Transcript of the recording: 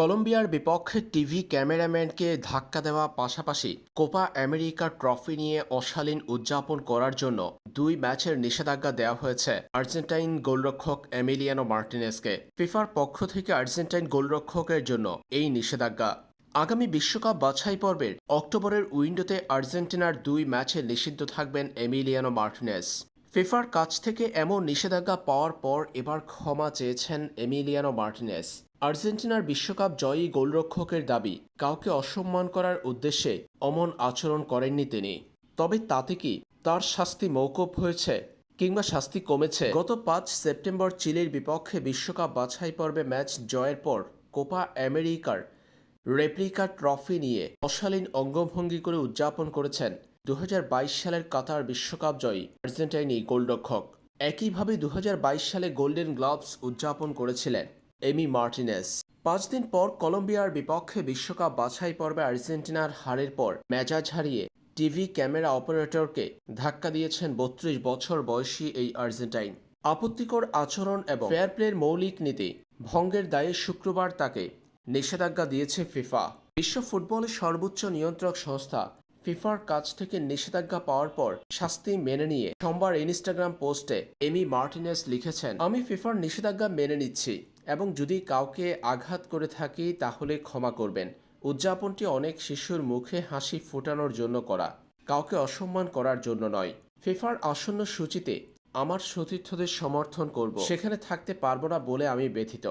কলম্বিয়ার বিপক্ষে টিভি ক্যামেরাম্যানকে ধাক্কা দেওয়া পাশাপাশি কোপা আমেরিকার ট্রফি নিয়ে অশালীন উদযাপন করার জন্য দুই ম্যাচের নিষেধাজ্ঞা দেওয়া হয়েছে আর্জেন্টাইন গোলরক্ষক এমিলিয়ানো মার্টিনেসকে। ফিফার পক্ষ থেকে আর্জেন্টাইন গোলরক্ষকের জন্য এই নিষেধাজ্ঞা। আগামী বিশ্বকাপ বাছাই পর্বের অক্টোবরের উইন্ডোতে আর্জেন্টিনার দুই ম্যাচে নিষিদ্ধ থাকবেন এমিলিয়ানো মার্টিনেস। ফিফার কাছ থেকে এমন নিষেধাজ্ঞা পাওয়ার পর এবার ক্ষমা চেয়েছেন এমিলিয়ানো মার্টিনেস। আর্জেন্টিনার বিশ্বকাপ জয়ী গোলরক্ষকের দাবি, কাউকে অসম্মান করার উদ্দেশ্যে অমন আচরণ করেননি তিনি। তবে তাতে কি তার শাস্তি মৌকুব হয়েছে কিংবা শাস্তি কমেছে? গত পাঁচ সেপ্টেম্বর চিলির বিপক্ষে বিশ্বকাপ বাছাই পর্বে ম্যাচ জয়ের পর কোপা আমেরিকার রেপ্লিকা ট্রফি নিয়ে অশালীন অঙ্গভঙ্গি করে উদযাপন করেছেন দু হাজার বাইশ সালের কাতার বিশ্বকাপ জয়ী আর্জেন্টাইনি গোলরক্ষক। একইভাবে দু হাজার বাইশ সালে গোল্ডেন গ্লাভস উদযাপন করেছিলেন এমি মার্টিনেস। পাঁচ দিন পর কলম্বিয়ার বিপক্ষে বিশ্বকাপ বাছাই পর্বে আর্জেন্টিনার হারের পর মেজাজ হারিয়ে টিভি ক্যামেরা অপারেটরকে ধাক্কা দিয়েছেন বত্রিশ বছর বয়সী এই আর্জেন্টাইন। আপত্তিকর আচরণ এবং ফেয়ার প্লের মৌলিক নীতি ভঙ্গের দায়ে শুক্রবার তাকে নিষেধাজ্ঞা দিয়েছে ফিফা। বিশ্ব ফুটবলের সর্বোচ্চ নিয়ন্ত্রক সংস্থা ফিফার কাছ থেকে নিষেধাজ্ঞা পাওয়ার পর শাস্তি মেনে নিয়ে সোমবার ইনস্টাগ্রাম পোস্টে এমি মার্টিনেস লিখেছেন, আমি ফিফার নিষেধাজ্ঞা মেনে নিচ্ছি এবং যদি কাউকে আঘাত করে থাকি তাহলে ক্ষমা করবেন। উদযাপনটি অনেক শিশুর মুখে হাসি ফোটানোর জন্য করা, কাউকে অসম্মান করার জন্য নয়। ফিফার আসন্ন সূচিতে আমার সতীর্থদের সমর্থন করব, সেখানে থাকতে পারব না বলে আমি ব্যথিত।